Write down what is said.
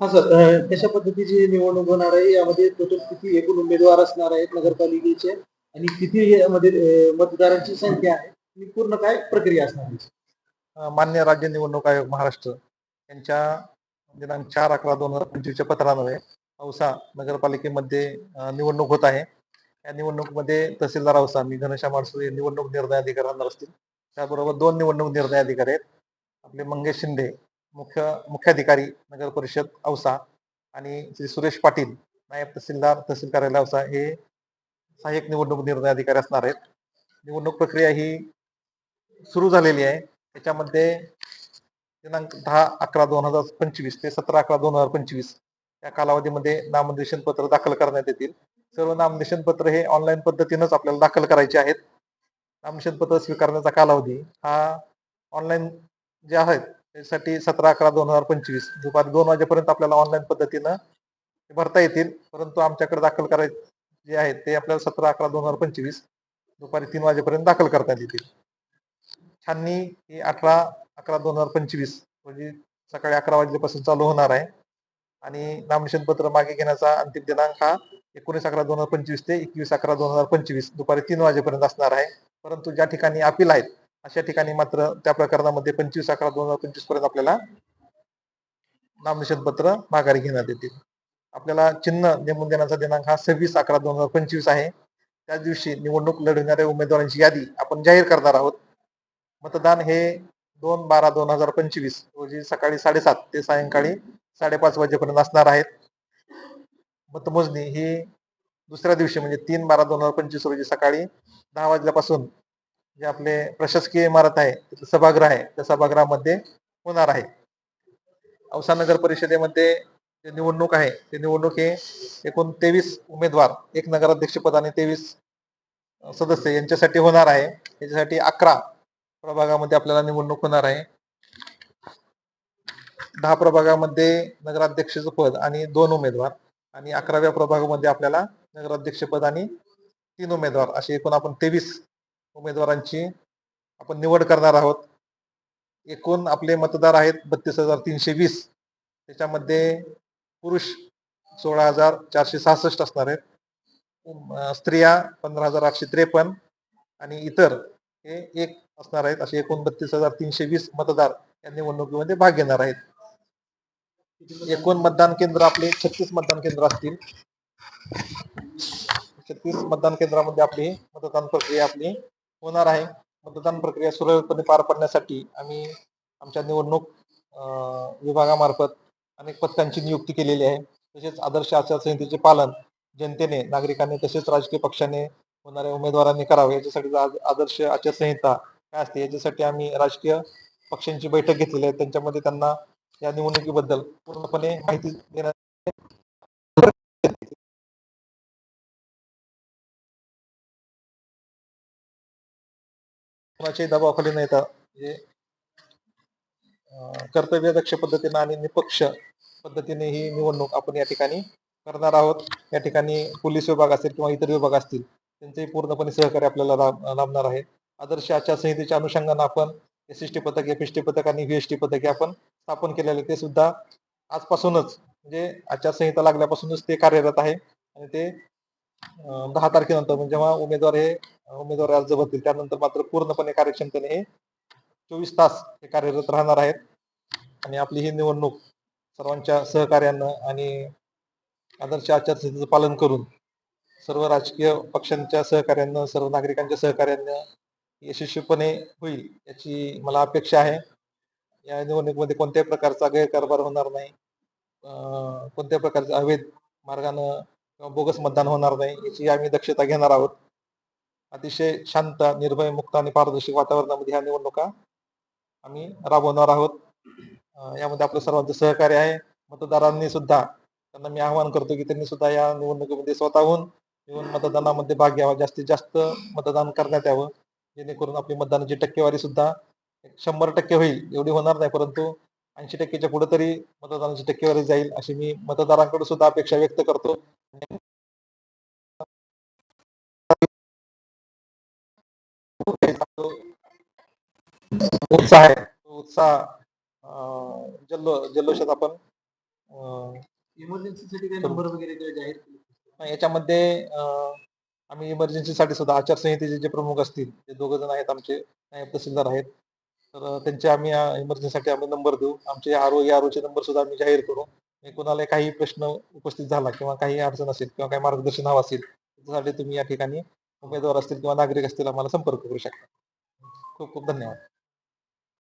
हा सर कशा पद्धतीची निवडणूक होणार आहे? यामध्ये टोटल किती एकूण उमेदवार असणार आहेत नगरपालिकेचे? आणि किती यामध्ये मतदारांची संख्या आहे? आणि पूर्ण काय प्रक्रिया असणार आहे? मान्य राज्य निवडणूक आयोग महाराष्ट्र यांच्या दिनांक चार अकरा दोन हजार पंचवीसच्या पत्रामध्ये औसा नगरपालिकेमध्ये निवडणूक होत आहे. या निवडणुकीमध्ये तहसीलदार औसा मी घनश्याम अडसूळ हे निवडणूक निर्णय अधिकारी राहणार असतील. त्याबरोबर दोन निवडणूक निर्णय अधिकारी आहेत. आपले मंगेश शिंदे मुख्य मुख्याधिकारी नगर परिषद औसा आणि श्री सुरेश पाटील नायब तहसीलदार तहसील कार्यालय औसा हे सहाय्यक निवडणूक निर्णय अधिकारी असणार आहेत. निवडणूक प्रक्रिया ही सुरू झालेली आहे. त्याच्यामध्ये दिनांक दहा अकरा दोन हजार पंचवीस ते सतरा अकरा दोन हजार पंचवीस या कालावधीमध्ये नामनिर्देशन पत्र दाखल करण्यात येतील. सर्व नामनिर्देशन पत्र हे ऑनलाईन पद्धतीनंच आपल्याला दाखल करायचे आहेत. नामनिर्देशन पत्र स्वीकारण्याचा कालावधी हा ऑनलाईन जे आहेत त्यासाठी सतरा अकरा दोन हजार पंचवीस दुपारी दोन वाजेपर्यंत आपल्याला ऑनलाईन पद्धतीनं भरता येतील. परंतु आमच्याकडे दाखल करायचे जे आहेत ते आपल्याला सतरा अकरा दोन हजार पंचवीस दुपारी तीन वाजेपर्यंत दाखल करण्यात येतील. छाननी ही अठरा अकरा दोन हजार पंचवीस म्हणजे सकाळी अकरा वाजल्यापासून चालू होणार आहे. आणि नामनिशन पत्र मागे घेण्याचा अंतिम दिनांक हा एकोणीस अकरा दोन हजार पंचवीस ते एकवीस अकरा दोन हजार पंचवीस दुपारी तीन वाजेपर्यंत असणार आहे. परंतु ज्या ठिकाणी अपील आहेत अशा ठिकाणी मात्र त्या प्रकरणामध्ये पंचवीस अकरा दोन हजार पंचवीसपर्यंत आपल्याला नामनिशन पत्र माघारी घेण्यात येतील. आपल्याला चिन्ह नेमून देण्याचा दिनांक हा सव्वीस अकरा दोन हजार पंचवीस आहे. त्याच दिवशी निवडणूक लढविणाऱ्या उमेदवारांची यादी आपण जाहीर करणार आहोत. मतदान हे दोन बारा दोन हजार पंचवीस रोजी सकाळी साडेसात ते सायंकाळी साडेपाच वाजेपर्यंत असणार आहेत. मतमोजणी ही दुसऱ्या दिवशी म्हणजे तीन बारा दोन हजार पंचवीस रोजी सकाळी दहा वाजल्यापासून जे आपले प्रशासकीय इमारत आहे तिथं सभागृह आहे त्या सभागृहामध्ये होणार आहे. औसा नगर परिषदेमध्ये जे निवडणूक आहे ते निवडणूक हे एकूण तेवीस उमेदवार एक नगराध्यक्षपद आणि तेवीस सदस्य यांच्यासाठी होणार आहे. याच्यासाठी अकरा प्रभागामध्ये आपल्याला निवडणूक होणार आहे. दहा प्रभागामध्ये नगराध्यक्षाचं पद आणि दोन उमेदवार. आणि अकराव्या प्रभागामध्ये आपल्याला नगराध्यक्षपद आणि तीन उमेदवार. असे एकूण आपण तेवीस उमेदवारांची आपण निवड करणार आहोत. एकूण आपले मतदार आहेत बत्तीस हजार तीनशे वीस. त्याच्यामध्ये पुरुष सोळा हजार चारशे सहासष्ट असणार आहेत. स्त्रिया पंधरा हजार आठशे त्रेपन्न आणि इतर हे एक असणार आहेत. असे एकूण बत्तीस हजार तीनशे वीस मतदार या निवडणुकीमध्ये भाग घेणार आहेत. एकूण मतदान केंद्र आपले छत्तीस मतदान केंद्र असतील. छत्तीस मतदान केंद्रामध्ये आपली मतदान प्रक्रिया आपली होणार आहे. मतदान प्रक्रिया सुरळीतपणे पार पाडण्यासाठी आम्ही आमच्या निवडणूक विभागामार्फत अनेक पथकांची नियुक्ती केलेली आहे. तसेच आदर्श आचारसंहितेचे पालन जनतेने नागरिकांनी तसेच राजकीय पक्षाने होणाऱ्या उमेदवारांनी करावे. याच्यासाठी आदर्श आचारसंहिता काय असते? याच्यासाठी आम्ही राजकीय पक्षांची बैठक घेतलेली आहे. त्यांच्यामध्ये त्यांना या निवडणुकीबद्दल पूर्णपणे माहिती देणार कोणाच्याही दबावाखाली न येता म्हणजे कर्तव्य कर्तव्यदक्ष पद्धतीने आणि निपक्ष पद्धतीने ही निवडणूक आपण या ठिकाणी करणार आहोत. या ठिकाणी पोलीस विभाग असेल किंवा इतर विभाग असतील त्यांचेही पूर्णपणे सहकार्य आपल्याला लाभणार आहे. आदर्श आचारसंहितेच्या अनुषंगाने आपण एस एस टी पथक एफ एस टी पथक आणि व्ही एस टी आपण स्थापन केलेले ते सुद्धा आजपासूनच म्हणजे आचारसंहिता लागल्यापासूनच ते कार्यरत आहे. आणि ते दहा तारखेनंतर म्हणजे जेव्हा उमेदवार हे उमेदवार अर्ज भरतील त्यानंतर मात्र पूर्णपणे कार्यक्षमतेने हे चोवीस तास हे कार्यरत राहणार आहेत. आणि आपली ही निवडणूक सर्वांच्या सहकार्यानं आणि आदर्श आचारसंहितेचं पालन करून सर्व राजकीय पक्षांच्या सहकार्यानं सर्व नागरिकांच्या सहकार्यानं यशस्वीपणे होईल याची मला अपेक्षा आहे. या निवडणुकीमध्ये कोणत्याही प्रकारचा गैरकारभार होणार नाही. कोणत्या कोणत्याही प्रकारचा अवैध मार्गानं किंवा बोगस मतदान होणार नाही याची आम्ही दक्षता घेणार आहोत. अतिशय शांत निर्भय मुक्त आणि पारदर्शक वातावरणामध्ये ह्या निवडणुका आम्ही राबवणार आहोत. यामध्ये आपलं सर्वांचं सहकार्य आहे. मतदारांनी सुद्धा त्यांना मी आवाहन करतो की त्यांनी सुद्धा या निवडणुकीमध्ये स्वतःहून येऊन मतदानामध्ये भाग घ्यावा. जास्तीत जास्त मतदान करण्यात यावं. जेणेकरून आपली मतदानाची टक्केवारी सुद्धा शंभर टक्के होईल एवढी होणार नाही परंतु ऐंशी टक्केच्या पुढे तरी मतदानाची टक्केवारी जाईल अशी मी मतदारांकडे सुद्धा अपेक्षा व्यक्त करतो. उत्साह आहे. उत्साह जल्लो जल्लोषात आपण. याच्यामध्ये आम्ही इमर्जन्सीसाठी सुद्धा आचारसंहितेचे जे प्रमुख असतील ते दोघ जण आहेत आमचे नायब तहसीलदार आहेत तर त्यांचे आम्ही इमर्जन्सीसाठी आम्ही नंबर देऊ. आमचे आर ओ आर चे नंबर सुद्धा आम्ही जाहीर करू. म्हणजे आणि कोणाला काही प्रश्न उपस्थित झाला किंवा काही अडचण असेल किंवा काही मार्गदर्शन हवं असेल त्यासाठी तुम्ही या ठिकाणी उमेदवार असतील किंवा नागरिक असतील आम्हाला संपर्क करू शकता. खूप खूप धन्यवाद.